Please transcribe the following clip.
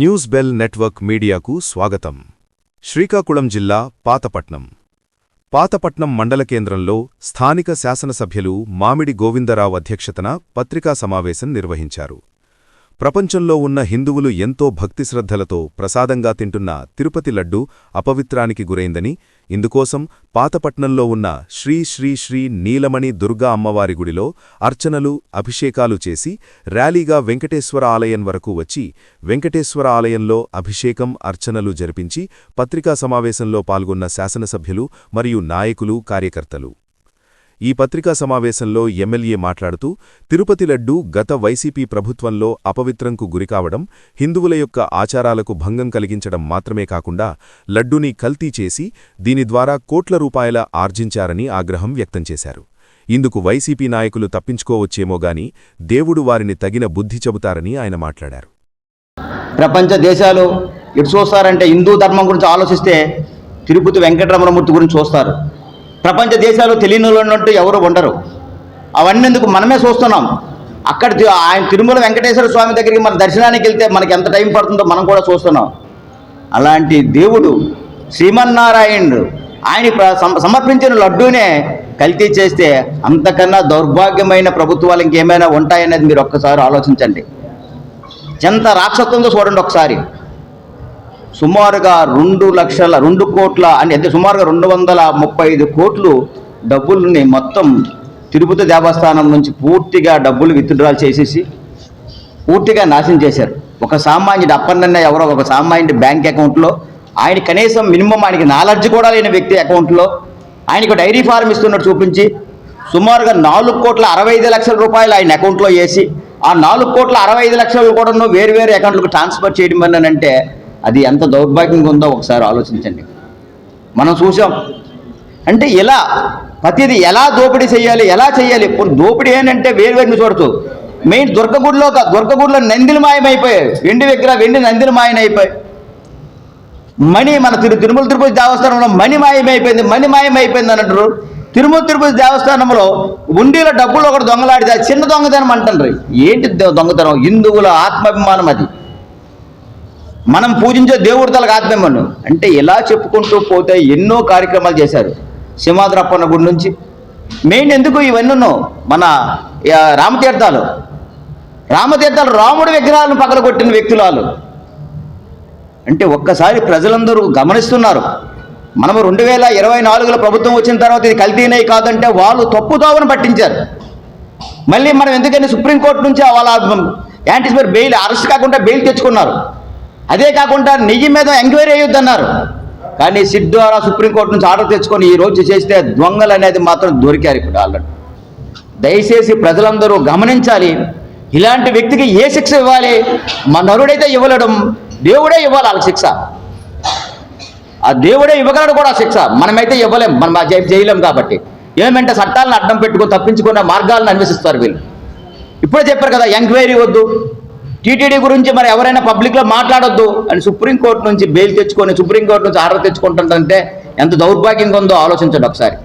News bell network మీడియాకు స్వాగతం. శ్రీకాకుళం జిల్లా పాతపట్నం. పాతపట్నం మండల కేంద్రంలో స్థానిక శాసనసభ్యులు మామిడి గోవిందరావు అధ్యక్షతన పత్రికా సమావేశం నిర్వహించారు. ప్రపంచంలో ఉన్న హిందువులు ఎంతో భక్తిశ్రద్ధలతో ప్రసాదంగా తింటున్న తిరుపతి లడ్డు అపవిత్రానికి గురైందని ఇందుకోసం పాతపట్నంలో ఉన్న శ్రీ శ్రీ శ్రీ నీలమణి దుర్గా అమ్మవారి గుడిలో అర్చనలు అభిషేకాలు చేసి ర్యాలీగా వెంకటేశ్వర ఆలయం వరకు వచ్చి వెంకటేశ్వర ఆలయంలో అభిషేకం అర్చనలు జరిపించి పత్రికా సమావేశంలో పాల్గొన్న శాసనసభ్యులు మరియు నాయకులు కార్యకర్తలు. ఈ పత్రికా సమావేశంలో ఎమ్మెల్యే మాట్లాడుతూ తిరుపతి లడ్డు గత వైసీపీ ప్రభుత్వంలో అపవిత్రంకు గురికావడం హిందువుల యొక్క ఆచారాలకు భంగం కలిగించడం మాత్రమే కాకుండా లడ్డూని కల్తీ చేసి దీని ద్వారా కోట్ల రూపాయల ఆర్జించారని ఆగ్రహం వ్యక్తం చేశారు. ఇందుకు వైసీపీ నాయకులు తప్పించుకోవచ్చేమోగాని దేవుడు వారిని తగిన బుద్ధి చెబుతారని ఆయన మాట్లాడారు. ప్రపంచ దేశాలు ఎటు చూస్తారంటే హిందూ ధర్మం గురించి ఆలోచిస్తే తిరుపతి వెంకటరమణమూర్తి గురించి చూస్తారు. ప్రపంచ దేశాలు తెలియని వాళ్ళు ఉన్నట్టు ఎవరు ఉండరు. అవన్నీ ఎందుకు మనమే చూస్తున్నాం. అక్కడ ఆయన తిరుమల వెంకటేశ్వర స్వామి దగ్గరికి మన దర్శనానికి వెళ్తే మనకి ఎంత టైం పడుతుందో మనం కూడా చూస్తున్నాం. అలాంటి దేవుడు శ్రీమన్నారాయణుడు ఆయన సమర్పించిన లడ్డూనే కల్తీ చేస్తే అంతకన్నా దౌర్భాగ్యమైన ప్రభుత్వాలు ఇంకేమైనా ఉంటాయనేది మీరు ఒక్కసారి ఆలోచించండి. ఎంత రాక్షసంతో చూడండి ఒకసారి. సుమారుగా రెండు లక్షల రెండు కోట్ల అని అంటే సుమారుగా రెండు వందల ముప్పై ఐదు కోట్లు డబ్బుల్ని మొత్తం తిరుపతి దేవస్థానం నుంచి పూర్తిగా డబ్బులు విత్డ్రా చేసేసి పూర్తిగా నాశనం చేశారు. ఒక సామాన్యుడు అప్పన్నన్న ఎవరో ఒక సామాన్యుడి బ్యాంక్ అకౌంట్లో ఆయన కనీసం మినిమం ఆయనకి నాలెడ్జ్ కూడా లేని వ్యక్తి అకౌంట్లో ఆయనకు డైరీ ఫార్మ్ ఇస్తున్నట్టు చూపించి సుమారుగా నాలుగు కోట్ల అరవై ఐదు లక్షల రూపాయలు ఆయన అకౌంట్లో వేసి ఆ నాలుగు కోట్ల అరవై ఐదు లక్షలు కూడా వేరు వేరు అకౌంట్లకు ట్రాన్స్ఫర్ చేయడం అని అంటే అది ఎంత దౌర్భాగ్యంగా ఉందో ఒకసారి ఆలోచించండి. మనం చూసాం అంటే ఎలా? ప్రతిది ఎలా దోపిడీ చేయాలి ఎలా చేయాలి? ఇప్పుడు దోపిడీ ఏంటంటే వేరు చూడదు చూడచ్చు. మెయిన్ దుర్గగుడిలో ఒక- దుర్గగుడిలో నందిలు మాయమైపోయాయి. వెండి విగ్రహ వెండి నందిలు మాయమైపోయాయి మణి మన తిరు తిరుమల తిరుపతి దేవస్థానంలో మణి మాయమైపోయింది మణి మాయమైపోయింది అన్నట్టు తిరుమల తిరుపతి దేవస్థానంలో ఉండిల డబ్బులు ఒకటి దొంగలాడితే చిన్న దొంగతనం అంటారు. ఏంటి దొంగతనం? హిందువుల ఆత్మాభిమానం అది. మనం పూజించే దేవుడి తలకు ఆత్మీయమను అంటే ఇలా చెప్పుకుంటూ పోతే ఎన్నో కార్యక్రమాలు చేశారు. సింహాద్రప్పన్న గుడి నుంచి. మెయిన్ ఎందుకు ఇవన్నీ మన రామతీర్థాలు. రామతీర్థాలు రాముడి విగ్రహాలను పగలగొట్టిన వ్యక్తులు వాళ్ళు అంటే ఒక్కసారి ప్రజలందరూ గమనిస్తున్నారు. మనము రెండు వేల ఇరవై నాలుగులో ప్రభుత్వం వచ్చిన తర్వాత ఇది కల్తీనే కాదంటే వాళ్ళు తప్పుదోవను పట్టించారు. మళ్ళీ మనం ఎందుకని సుప్రీంకోర్టు నుంచి వాళ్ళ యాంటిసిపేట్ బెయిల్ అరెస్ట్ కాకుండా బెయిల్ తెచ్చుకున్నారు. అదే కాకుండా నెయ్యి మీద ఎంక్వైరీ అయ్యొద్దన్నారు. కానీ సిట్ ద్వారా సుప్రీంకోర్టు నుంచి ఆర్డర్ తెచ్చుకొని ఈ రోజు చేస్తే దొంగలు అనేది మాత్రం దొరికారు ఇప్పుడు ఆల్రెడీ. దయచేసి ప్రజలందరూ గమనించాలి. ఇలాంటి వ్యక్తికి ఏ శిక్ష ఇవ్వాలి? మన నరుడైతే ఇవ్వలేడం. దేవుడే ఇవ్వాలి వాళ్ళకి శిక్ష. ఆ దేవుడే ఇవ్వగలడు కూడా శిక్ష. మనమైతే ఇవ్వలేం. మనం ఆ చేయలేం కాబట్టి. ఏమంటే చట్టాలను అడ్డం పెట్టుకొని తప్పించుకునే మార్గాలను అన్వేషిస్తారు వీళ్ళు. ఇప్పుడే చెప్పారు కదా ఎంక్వైరీ వద్దు. టీటీడీ గురించి మరి ఎవరైనా పబ్లిక్లో మాట్లాడొద్దు అని సుప్రీంకోర్టు నుంచి బెయిల్ తెచ్చుకొని సుప్రీంకోర్టు నుంచి ఆర్డర్ తెచ్చుకుంటుందంటే ఎంత దౌర్భాగ్యంగా ఉందో ఆలోచించండి ఒకసారి.